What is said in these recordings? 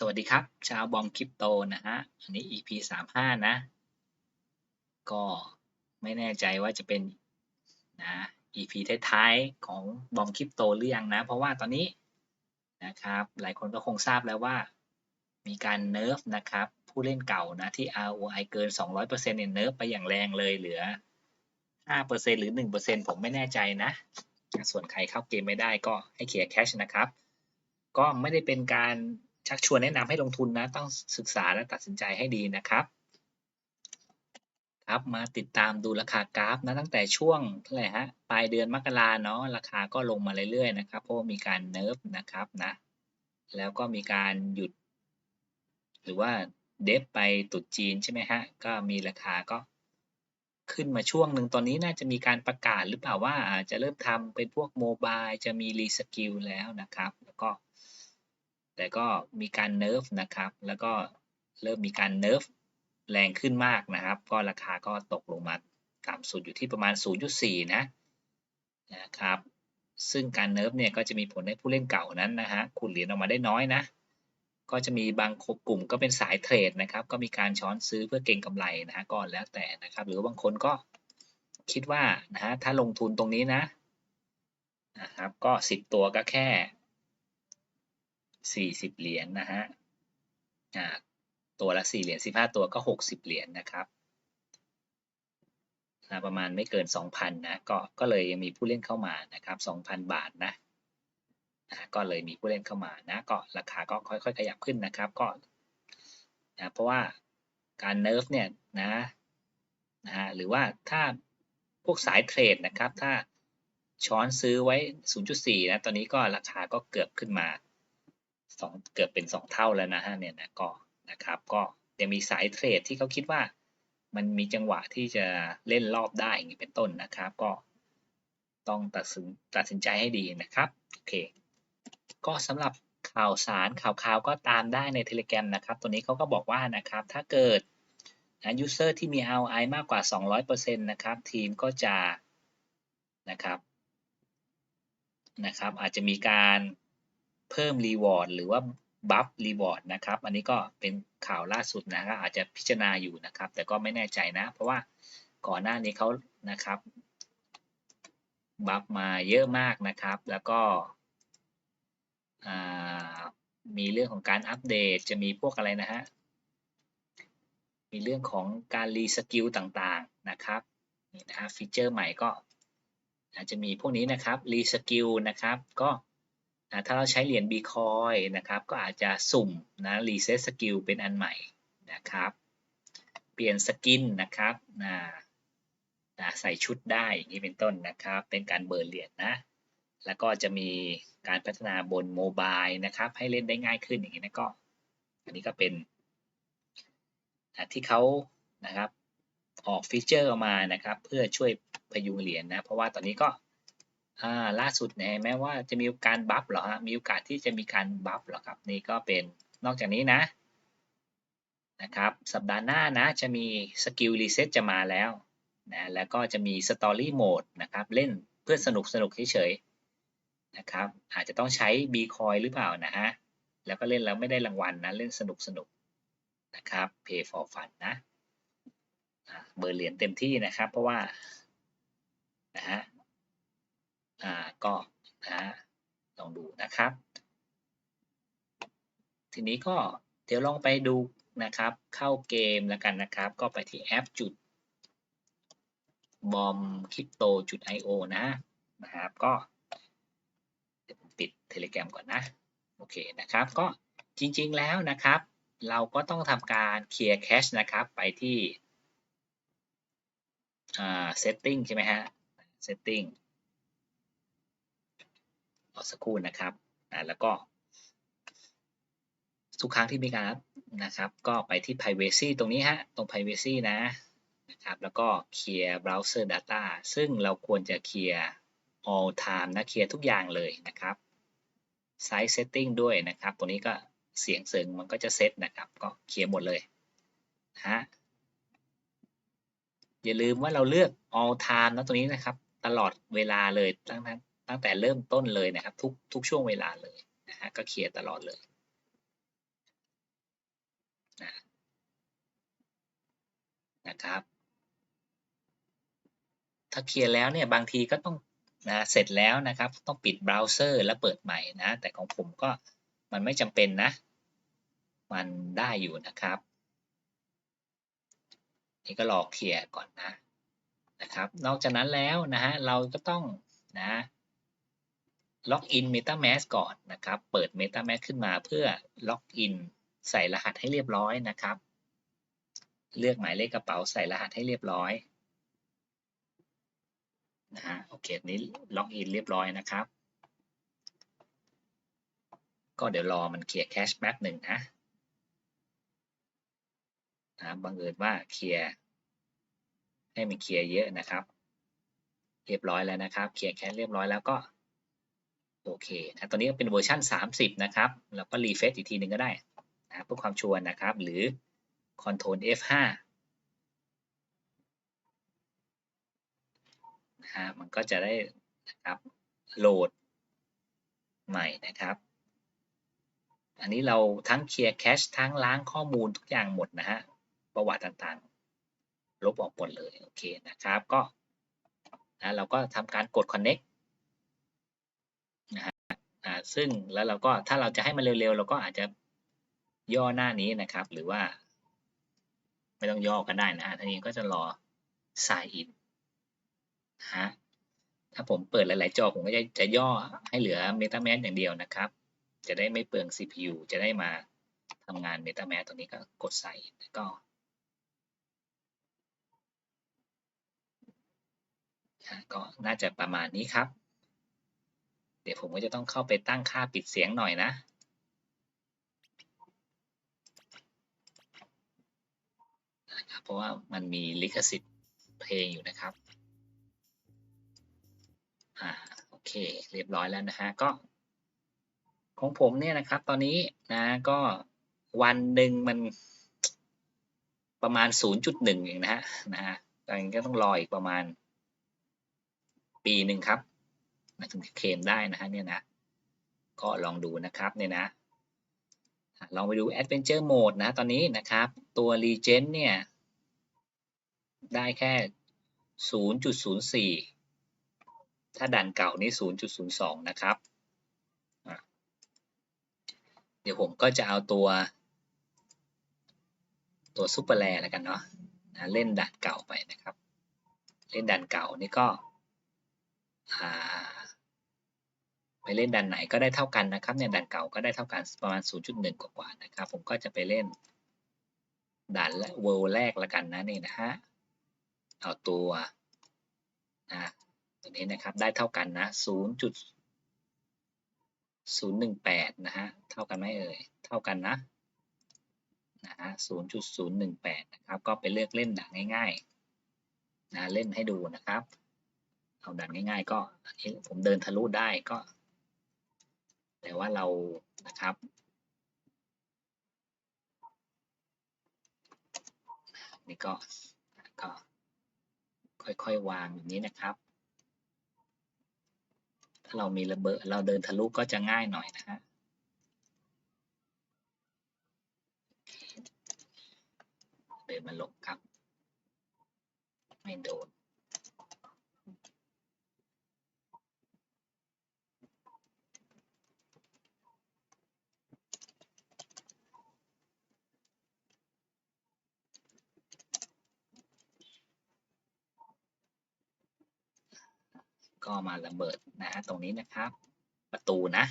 สวัสดีครับ ชาวบอมคริปโตนะฮะ อันนี้ EP สามห้านะ ก็ไม่แน่ใจว่าจะเป็นนะ EP ท้ายๆของบอมคริปโตหรือยังนะ เพราะว่าตอนนี้นะครับ หลายคนก็คงทราบแล้วว่า มีการเนิร์ฟนะครับ ผู้เล่นเก่านะที่ ROI เกิน 200%เนี่ยเนิร์ฟไปอย่างแรงเลยเหลือ 5%หรือ 1%ผมไม่แน่ใจนะ ส่วนใครเข้าเกมไม่ได้ก็ให้เคลียร์แคชนะครับ ก็ไม่ได้เป็นการ ชักชวนแนะนำให้ลงทุนนะ ต้องศึกษาและตัดสินใจให้ดีนะครับ ครับมาติดตามดูราคากราฟนะตั้งแต่ช่วงเท่าไหร่ฮะปลายเดือนมกราเนาะราคาก็ลงมาเรื่อยๆนะครับ เพราะมีการเนิร์ฟนะครับนะแล้วก็มีการหยุด หรือว่าเดฟไปตุดจีนใช่ไหมฮะก็มีราคาก็ขึ้นมาช่วงหนึ่งตอนนี้น่าจะมีการประกาศหรือเปล่าว่าจะเริ่มทำเป็นพวกโมบายจะมีรีสกิลแล้วนะครับ แล้วก็ แต่ก็มีการเนิร์ฟนะครับ แล้วก็เริ่มมีการเนิร์ฟแรงขึ้นมากนะครับ ก็ราคาก็ตกลงมาต่ำสุดอยู่ที่ประมาณ 0.4 นะนะครับ ซึ่งการเนิร์ฟเนี่ยก็จะมีผลให้ผู้เล่นเก่านั้นนะฮะขุดเหรียญออกมาได้น้อยนะ ก็จะมีบางกลุ่มก็เป็นสายเทรดนะครับ ก็มีการช้อนซื้อเพื่อเก็งกำไรนะฮะก็แล้วแต่นะครับ หรือบางคนก็คิดว่านะฮะถ้าลงทุนตรงนี้นะนะครับ ก็ 10 ตัวก็แค่ 40เหรียญนนะฮะตัวละ4เหรียญ15ตัวก็60เหรียญนนะครับนะประมาณไม่เกิน2,000นนะก็ก็เลยยังมีผู้เล่นเข้ามานะครับ2,000บาทนะนะก็เลยมีผู้เล่นเข้ามานะก็ราคาก็ค่อยๆขยับขึ้นนะครับก็นะเพราะว่าการเนิร์ฟเนี่ยนะนะฮะหรือว่าถ้าพวกสายเทรดนะครับ ถ้าช้อนซื้อไว้ 0.4 นะ ตอนนี้ก็ราคาก็เกือบขึ้นมา สองเกือบเป็น 2 เท่าแล้วนะฮะเนี่ยนะก็นะครับก็ยังมีสายเทรดที่เขาคิดว่า มันมีจังหวะที่จะเล่นรอบได้อย่างนี้เป็นต้นนะครับ ก็ต้องตัดสินตัดสินใจให้ดีนะครับโอเคก็สำหรับข่าวสารข่าวข่าวก็ตามได้ใน Telegram นะครับ ตัวนี้เขาก็บอกว่านะครับ ถ้าเกิดนะยูเซอร์ที่มี ROI มากกว่า 200%นะครับ ทีมก็จะนะครับนะครับ อาจจะมีการ เพิ่มรีวอร์ดหรือว่าบัฟรีวอร์ดนะครับ อันนี้ก็เป็นข่าวล่าสุดนะครับอาจจะพิจารณาอยู่นะครับ แต่ก็ไม่แน่ใจนะ เพราะว่าก่อนหน้านี้เขานะครับบัฟมาเยอะมากนะครับ แล้วก็มีเรื่องของการอัปเดตจะมีพวกอะไรนะฮะ มีเรื่องของการรีสกิลต่างๆนะครับนี่นะฮะฟีเจอร์ใหม่ก็อาจจะมีพวกนี้นะครับรีสกิลนะครับ ก็ ถ้าเราใช้เหรียญบีคอยนะครับก็อาจจะสุ่มนะรีเซ็ตสกิลเป็นอันใหม่นะครับเปลี่ยนสกินนะครับนะใส่ชุดได้อย่างนี้เป็นต้นนะครับ เป็นการเบิร์เหรียญนะ แล้วก็จะมีการพัฒนาบนโมบายนะครับ ให้เล่นได้ง่ายขึ้นอย่างนี้นะก็ อันนี้ก็เป็นที่เขานะครับออกฟีเจอร์ออกมานะครับ เพื่อช่วยพยุงเหรียญนนะ เพราะว่าตอนนี้ก็ ล่าสุดเนี่ยแม้ว่าจะมีการบัฟหรอฮะมีโอกาสที่จะมีการบัฟหรอครับ นี่ก็เป็นนอกจากนี้นะนะครับสัปดาห์หน้านะจะมีสกิลรีเซ็ตจะมาแล้วนะแล้วก็จะมีสตอรี่โหมดนะครับเล่นเพื่อสนุกสนุกเฉยๆนะครับอาจจะต้องใช้บีคอยหรือเปล่านะฮะแล้วก็เล่นแล้วไม่ได้รางวัลนะเล่นสนุกสนุกนะครับ pay for fun นะเบอร์เหรียญเต็มที่นะครับ เพราะว่านะฮะ อ่าก็นะลองดูนะครับ ทีนี้ก็เดี๋ยวลองไปดูนะครับ เข้าเกมแล้วกันนะครับ ก็ไปที่แอปจุดบอมคริปโตจุด io นะนะครับก็ปิด Telegram ก่อนนะ โอเคนะครับ ก็จริงๆแล้วนะครับ เราก็ต้องทำการเคลียร์แคชนะครับ ไปที่ setting ใช่ไหมฮะ setting สักครู่นะครับแล้วก็ทุกครั้งที่มีการนะครับ ก็ไปที่ privacy ตรงนี้ฮะ ตรง privacy นะนะครับ แล้วก็เคลียร์ browser data ซึ่งเราควรจะเคลียร์ all time นะเคลียร์ทุกอย่างเลยนะครับ size setting ด้วยนะครับตัวนี้ก็เสียงเสริงมันก็จะเซตนะครับ ก็เคลียร์หมดเลยฮะอย่าลืมว่าเราเลือก all time นะตัวนี้นะครับ ตลอดเวลาเลยตั้ง ตั้งแต่เริ่มต้นเลยนะครับ ทุกทุกช่วงเวลาเลยนะฮะก็เคลียร์ตลอดเลยนะนะครับ ถ้าเคลียร์แล้วเนี่ยบางทีก็ต้องนะเสร็จแล้วนะครับ ต้องปิดเบราว์เซอร์แล้วเปิดใหม่นะ แต่ของผมก็มันไม่จำเป็นนะ มันได้อยู่นะครับ นี่ก็รอเคลียร์ก่อนนะนะครับ นอกจากนั้นแล้วนะฮะเราก็ต้องนะ ล็อกอิน MetaMask ก่อนนะครับ เปิด MetaMask ขึ้นมาเพื่อล็อกอินใส่รหัสให้เรียบร้อยนะครับ เลือกหมายเลขกระเป๋าใส่รหัสให้เรียบร้อยนะฮะโอเคนี้ล็อกอินเรียบร้อยนะครับ ก็เดี๋ยวรอมันเคลียร์แคชแป๊บหนึ่งนะนะบังเอิญว่าเคลียร์ให้มันเคลียร์เยอะนะครับ เรียบร้อยแล้วนะครับ เคลียร์แคชเรียบร้อยแล้วก็ โอเคนะตอนนี้เป็นเวอร์ชัน30 นะครับเราก็รีเฟซอีกทีหนึ่งก็ได้นะเพื่อความชัวร์นะครับ หรือ Ctrl F5 นะฮะมันก็จะได้นะครับโหลดใหม่นะครับ อันนี้เราทั้งเคลียร์แคชทั้งล้างข้อมูลทุกอย่างหมดนะฮะประวัติต่างๆ ลบออกหมดเลย โอเคนะครับ ก็นะเราก็ทำการกด connect นะฮะอ่าซึ่งแล้วเราก็ถ้าเราจะให้มันเร็วๆ เราก็อาจจะย่อหน้านี้นะครับ หรือว่า ไม่ต้องย่อก็ได้นะฮะทีนี้ก็จะรอ sign in นะฮะถ้าผมเปิดหลายๆจอผมก็จะจะย่อให้เหลือ MetaMask อย่างเดียวนะครับ จะได้ไม่เปลือง CPU จะได้มาทำงาน MetaMask ตัวนี้ก็กดใส่แล้วก็ก็น่าจะประมาณนี้ครับ เดี๋ยวผมก็จะต้องเข้าไปตั้งค่าปิดเสียงหน่อยนะเพราะว่ามันมีลิขสิทธิ์เพลงอยู่นะครับอ่าโอเคเรียบร้อยแล้วนะฮะก็ ของผมเนี่ยนะครับตอนนี้นะก็วันหนึ่งมันประมาณ 0.1เองนะฮะนะฮะตอนนี้ก็ต้องรออีกประมาณปีหนึ่งครับ ถึงเคลมได้นะฮะเนี่ยนะ ก็ลองดูนะครับเนี่ยนะลองไปดู Adventure Mode นะตอนนี้นะครับ ตัว Legend เนี่ย ได้แค่ 0.04 ถ้าดันเก่านี่ 0.02 นะครับ เดี๋ยวผมก็จะเอาตัว ตัวซูเปอร์แรแล้วกันเนาะเล่นดันเก่าไปนะครับ เล่นดันเก่านี่ก็ อ่า ไปเล่นดันไหนก็ได้เท่ากันนะครับเนี่ยดันเก่าก็ได้เท่ากันประมาณ 0.1 กว่าๆนะครับ ผมก็จะไปเล่นดันและเวลแรกละกันนะนี่นะฮะเอาตัวนะตัวนี้นะครับได้เท่ากันนะ 0.018 นะฮะเท่ากันไหมเอ่ยเท่ากันนะนะฮะ0.018 นะครับก็ไปเลือกเล่นดันง่ายๆนะเล่นให้ดูนะครับเอาดันง่ายๆ ก็ผมเดินทะลุได้ก็ แต่ว่าเรานะครับ นี่ก็ก็ค่อยๆวางอย่นี้นะครับ ถ้าเรามีระเบิดเราเดินทะลุก็จะง่ายหน่อยนะฮะเดินมาหลบครับ ไม่โดน ก็มาระเบิดนะฮะตรงนี้นะครับ ประตูนะ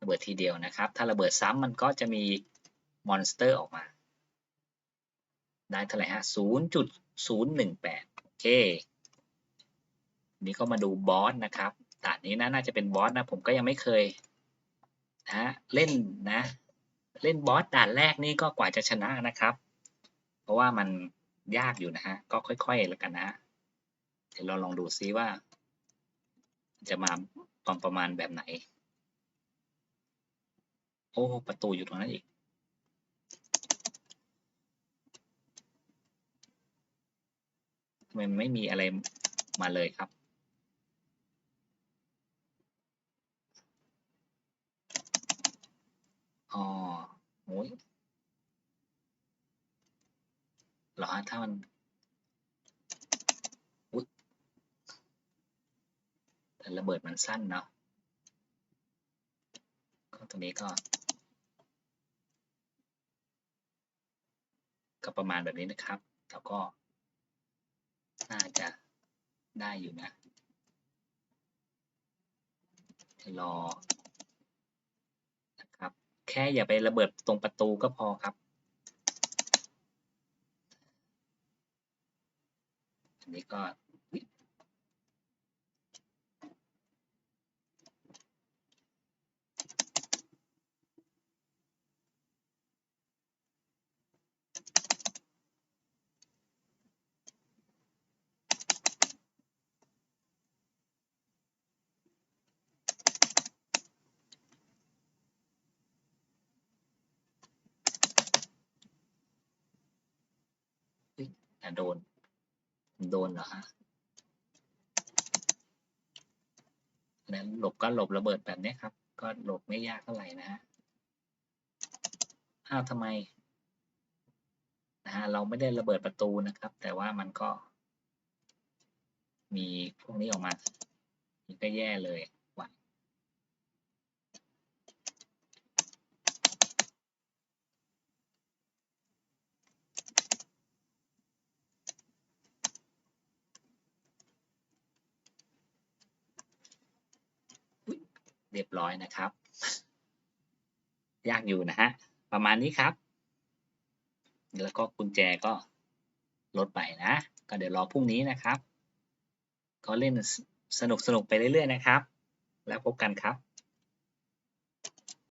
ระเบิดทีเดียวนะครับ ถ้าระเบิดซ้ำมันก็จะมีมอนสเตอร์ออกมา ได้เท่าไหร่ฮะ0.018โอเค นี่ก็มาดูบอสนะครับด่านนี้นะน่าจะเป็นบอสนะ ผมก็ยังไม่เคยนะเล่นนะ เล่นบอสด่านแรกนี่ก็กว่าจะชนะนะครับ เพราะว่ามันยากอยู่นะฮะ ก็ค่อยๆแล้วกันนะ เดี๋ยวเราลองดูซิว่า จะมาตอนประมาณแบบไหน โอ้ ประตูอยู่ตรงนั้นอีกทำไมไม่มีอะไรมาเลยครับอ๋อโอ้ยเหรอถ้ามันอุ๊ยแต่ ระเบิดมันสั้นเนาะก็ตรงนี้ก็ ก็ประมาณแบบนี้นะครับแล้วก็ น่าจะได้อยู่นะจะรอนะครับ แค่อย่าไประเบิดตรงประตูก็พอครับอันนี้ก็ อะโดน โดนเหรอฮะนั้นหลบก็หลบระเบิดแบบนี้ครับ ก็หลบไม่ยากเท่าไหร่นะฮะอ้าวทำไมนะฮะเราไม่ได้ระเบิดประตูนะครับ แต่ว่ามันก็ มีพวกนี้ออกมาก็แย่เลยว่ะอุ๊ย เรียบร้อยนะครับ ยากอยู่นะฮะ ประมาณนี้ครับ แล้วก็กุญแจก็ลดไปนะ ก็เดี๋ยวรอพรุ่งนี้นะครับ ก็เล่นสนุกสนุกไปเรื่อยๆนะครับ แล้วพบกันครับ